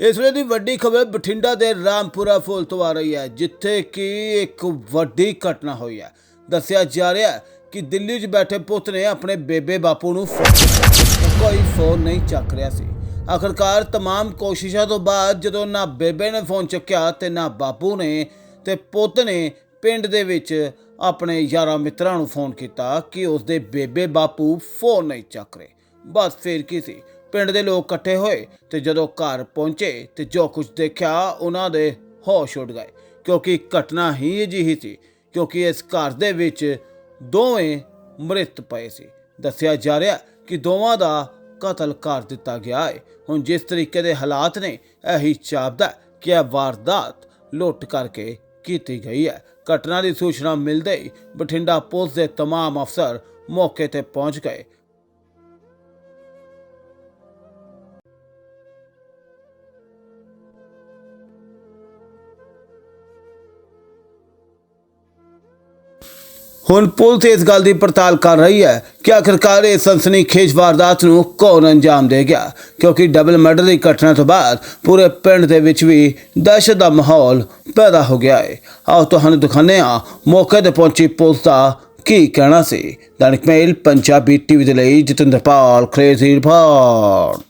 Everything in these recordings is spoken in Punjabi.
ਇਸ ਵੇਲੇ ਦੀ ਵੱਡੀ ਖਬਰ ਬਠਿੰਡਾ ਦੇ ਰਾਮਪੁਰਾ ਫੁੱਲ ਤੋਂ ਆ ਰਹੀ ਹੈ ਜਿੱਥੇ ਕਿ ਇੱਕ ਵੱਡੀ ਘਟਨਾ ਹੋਈ ਹੈ ਦੱਸਿਆ ਜਾ ਰਿਹਾ ਹੈ ਕਿ ਦਿੱਲੀ 'ਚ ਬੈਠੇ ਪੁੱਤ ਨੇ ਆਪਣੇ ਬੇਬੇ ਬਾਪੂ ਨੂੰ ਫੋਨ ਕੀਤਾ। ਕੋਈ ਫੋਨ ਨਹੀਂ ਚੱਕ ਰਿਹਾ ਸੀ ਆਖਰਕਾਰ तमाम ਕੋਸ਼ਿਸ਼ਾਂ ਤੋਂ ਬਾਅਦ ਜਦੋਂ ਨਾ ਬੇਬੇ ਨੇ ਫੋਨ ਚੱਕਿਆ ਤੇ ਨਾ ਬਾਪੂ ਨੇ ਤੇ ਪੁੱਤ ਨੇ ਪਿੰਡ ਦੇ ਵਿੱਚ ਆਪਣੇ ਯਾਰਾਂ ਮਿੱਤਰਾਂ ਨੂੰ ਫੋਨ ਕੀਤਾ ਕਿ ਉਸਦੇ ਬੇਬੇ ਬਾਪੂ ਫੋਨ ਨਹੀਂ ਚੱਕ ਰਹੇ ਬਸ ਫਿਰ ਕੀ ਸੀ ਪਿੰਡ ਦੇ ਲੋਕ ਇਕੱਠੇ ਹੋਏ ਤੇ ਜਦੋਂ ਘਰ ਪਹੁੰਚੇ ਤੇ ਜੋ ਕੁਝ ਦੇਖਿਆ ਉਹਨਾਂ ਦੇ ਹੋਸ਼ ਉੱਡ ਗਏ ਕਿਉਂਕਿ ਘਟਨਾ ਹੀ ਅਜਿਹੀ ਸੀ ਕਿਉਂਕਿ ਇਸ ਘਰ ਦੇ ਵਿੱਚ ਦੋਵੇਂ ਮ੍ਰਿਤ ਪਏ ਸੀ ਦੱਸਿਆ ਜਾ ਰਿਹਾ ਕਿ ਦੋਵਾਂ ਦਾ ਕਤਲ ਕਰ ਦਿੱਤਾ ਗਿਆ ਹੈ ਹੁਣ ਜਿਸ ਤਰੀਕੇ ਦੇ ਹਾਲਾਤ ਨੇ ਇਹੀ ਚਾਪਦਾ ਕਿ ਇਹ ਵਾਰਦਾਤ ਲੁੱਟ ਕਰਕੇ ਕੀਤੀ ਗਈ ਹੈ ਘਟਨਾ ਦੀ ਸੂਚਨਾ ਮਿਲਦੇ ਹੀ ਬਠਿੰਡਾ ਪੁਲਿਸ ਦੇ तमाम ਅਫਸਰ ਮੌਕੇ ਤੇ ਪਹੁੰਚ ਗਏ ਹੁਣ ਪੁਲਿਸ ਇਸ ਗੱਲ ਦੀ ਪੜਤਾਲ ਕਰ ਰਹੀ ਹੈ ਕਿ ਆਖਰਕਾਰ ਇਹ ਸਨਸਨੀਖੇਜ ਵਾਰਦਾਤ ਨੂੰ ਕੌਣ ਅੰਜਾਮ ਦੇ ਗਿਆ, ਕਿਉਂਕਿ ਡਬਲ ਮਰਡਰ ਦੀ ਘਟਨਾ ਤੋਂ ਬਾਅਦ ਪੂਰੇ ਪਿੰਡ ਦੇ ਵਿੱਚ ਵੀ ਦਹਿਸ਼ਤ ਦਾ ਮਾਹੌਲ ਪੈਦਾ ਹੋ ਗਿਆ ਹੈ। ਆਓ ਤੁਹਾਨੂੰ ਦਿਖਾਉਂਦੇ ਹਾਂ ਮੌਕੇ ਤੇ ਪਹੁੰਚੀ ਪੁਲਿਸ ਦਾ ਕੀ ਕਹਿਣਾ ਸੀ। ਦੈਨਿਕ ਮੇਲ, ਪੰਜਾਬੀ ਟੀਵੀ ਦੇ ਲਈ ਜਤਿੰਦਰਪਾਲ ਕ੍ਰੇਜ਼ੀ ਰਿਪੋਰਟ।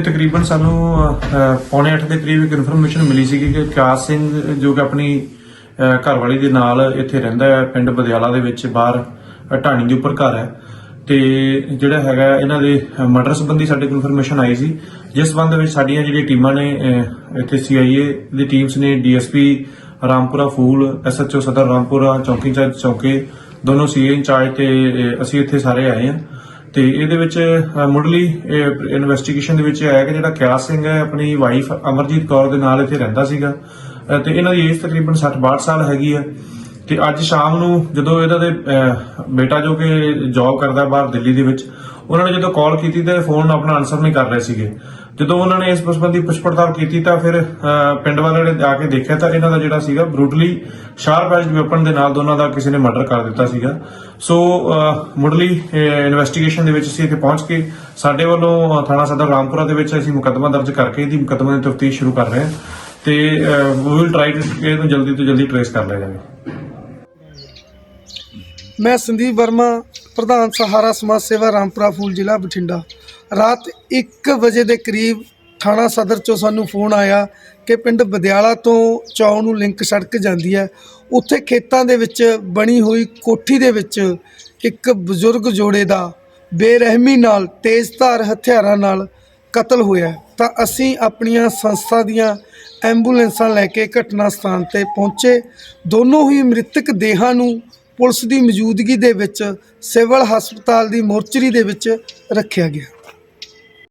ਤਕਰੀਬਨ ਸਾਨੂੰ ਪੌਣੇ 8 ਦੇ ਕਰੀਬ ਇਨਫੋਰਮੇਸ਼ਨ ਮਿਲੀ ਸੀ ਕਿ ਕਾਸ ਸਿੰਘ, ਜੋ ਕਿ ਆਪਣੀ ਅਹ, ਘਰਵਾਲੀ ਦੇ ਨਾਲ ਇੱਥੇ ਰਹਿੰਦਾ ਹੈ ਪਿੰਡ ਬਦਿਆਲਾ ਦੇ ਵਿੱਚ ਬਾਹਰ ਅਹ, ਢਾਣੀ ਦੇ ਉੱਪਰ ਘਰ ਹੈ। ਤੇ ਜਿਹੜਾ ਹੈਗਾ ਇਹਨਾਂ ਦੇ ਮਰਡਰ ਸੰਬੰਧੀ ਸਾਡੇ ਕੋਲ ਇਨਫੋਰਮੇਸ਼ਨ ਆਈ ਸੀ। ਜਿਸ ਸੰਬੰਧ ਵਿੱਚ ਸਾਡੀਆਂ ਜਿਹੜੀਆਂ ਟੀਮਾਂ ਨੇ ਅਹ, ਇੱਥੇ ਸੀਆਈਏ ਦੀ ਟੀਮਸ ਨੇ ਡੀਐਸਪੀ ਰਾਮਪੁਰਾ ਫੂਲ ਐਸਐਚਓ ਸਦਰ ਰਾਮਪੁਰਾ ਚੌਕੀ ਇੰਚਾਰਜ ਚੌਕੇ ਦੋਨੋਂ ਸੀਏ ਇੰਚਾਰਜ ਤੇ ਅਸੀਂ ਇੱਥੇ ਸਾਰੇ ਆਏ ਹਾਂ। ਤੇ ਇਹਦੇ ਵਿੱਚ ਮੁੱਢਲੀ ਇਨਵੈਸਟੀਗੇਸ਼ਨ ਦੇ ਵਿੱਚ ਇਹ ਆਇਆ ਕਿ ਜਿਹੜਾ ਕਿਆਸ ਸਿੰਘ ਹੈ ਆਪਣੀ ਵਾਈਫ ਅਮਰਜੀਤ ਕੌਰ ਦੇ ਨਾਲ ਇੱਥੇ ਰਹਿੰਦਾ ਸੀਗਾ। ਤੇ ਇਹਨਾਂ ਦੀ ਏਜ ਤਕਰੀਬਨ 60-62 ਸਾਲ ਹੈਗੀ ਹੈ ਤੇ ਅੱਜ ਸ਼ਾਮ ਨੂੰ ਜਦੋਂ ਇਹਨਾਂ ਦੇ ਬੇਟਾ ਜੋ ਕਿ ਜੌਬ ਕਰਦਾ ਬਾਹਰ ਦਿੱਲੀ ਦੇ ਵਿੱਚ, ਉਹਨਾਂ ਨੇ ਜਦੋਂ ਕਾਲ ਕੀਤੀ ਤਾਂ ਫੋਨ ਆਪਣਾ ਆਨਸਰ ਨਹੀਂ ਕਰ ਰਹੇ ਸੀਗੇ। ਜਦੋਂ ਉਹਨਾਂ ਨੇ ਇਸ ਸੰਬੰਧੀ ਪੁੱਛ ਪੜਤਾਲ ਕੀਤੀ ਤਾਂ ਫਿਰ ਪਿੰਡ ਵਾਲਿਆਂ ਨੇ ਆ ਕੇ ਦੇਖਿਆ ਤਾਂ ਇਹਨਾਂ ਦਾ ਜਿਹੜਾ ਸੀਗਾ ਬਰੂਟਲੀ ਸ਼ਾਰਪ ਐਜ ਵੈਪਨ ਦੇ ਨਾਲ ਦੋਨਾਂ ਦਾ ਕਿਸੇ ਨੇ ਮਰਡਰ ਕਰ ਦਿੱਤਾ ਸੀਗਾ। ਸੋ ਮੁੱਢਲੀ ਇਨਵੈਸਟੀਗੇਸ਼ਨ ਦੇ ਵਿੱਚ ਅਸੀਂ ਇੱਥੇ ਪਹੁੰਚ ਕੇ ਸਾਡੇ ਵੱਲੋਂ ਥਾਣਾ ਸਦਰ ਰਾਮਪੁਰਾ ਦੇ ਵਿੱਚ ਅਸੀਂ ਮੁਕੱਦਮਾ ਦਰਜ ਕਰਕੇ ਇਹਦੀ ਮੁਕੱਦਮੇ ਦੀ ਤਫਤੀਸ਼ ਸ਼ੁਰੂ ਕਰ ਰਹੇ ਹਾਂ। ਤੇ ਵੀ ਵਿਲ ਟਰਾਈ ਟੂ ਇਹਨੂੰ ਜਲਦੀ ਤੋਂ ਜਲਦੀ ਟ੍ਰੇਸ ਕਰ ਲਿਆ ਜਾਵੇ। ਮੈਂ ਸੰਦੀਪ ਵਰਮਾ, ਪ੍ਰਧਾਨ ਸਹਾਰਾ ਸਮਾਜ ਸੇਵਾ ਰਾਮਪੁਰਾ ਫੂਲ ਜ਼ਿਲ੍ਹਾ ਬਠਿੰਡਾ। ਰਾਤ 1 ਵਜੇ ਦੇ ਕਰੀਬ ਥਾਣਾ ਸਦਰ ਚੋਂ ਸਾਨੂੰ ਫੋਨ ਆਇਆ ਕਿ ਪਿੰਡ ਬਦਿਆਲਾ ਤੋਂ ਚੌਂ ਨੂੰ ਲਿੰਕ ਸੜਕ ਜਾਂਦੀ ਹੈ। ਉੱਥੇ ਖੇਤਾਂ ਦੇ ਵਿੱਚ ਬਣੀ ਹੋਈ ਕੋਠੀ ਦੇ ਵਿੱਚ ਇੱਕ ਬਜ਼ੁਰਗ ਜੋੜੇ ਦਾ ਬੇਰਹਿਮੀ ਨਾਲ ਤੇਜ਼ਧਾਰ ਹਥਿਆਰਾਂ ਨਾਲ ਕਤਲ ਹੋਇਆ ਤਾਂ ਅਸੀਂ ਆਪਣੀਆਂ ਸੰਸਥਾ ਦੀਆਂ ਐਂਬੂਲੈਂਸਾਂ ਲੈ ਕੇ ਘਟਨਾ ਸਥਾਨ ਤੇ ਪਹੁੰਚੇ। ਦੋਨੋਂ ਹੀ ਮ੍ਰਿਤਕ ਦੇਹਾਂ ਨੂੰ ਪੁਲਿਸ ਦੀ ਮੌਜੂਦਗੀ ਦੇ ਵਿੱਚ ਸਿਵਲ ਹਸਪਤਾਲ ਦੀ ਮੋਰਚਰੀ ਦੇ ਵਿੱਚ ਰੱਖਿਆ ਗਿਆ।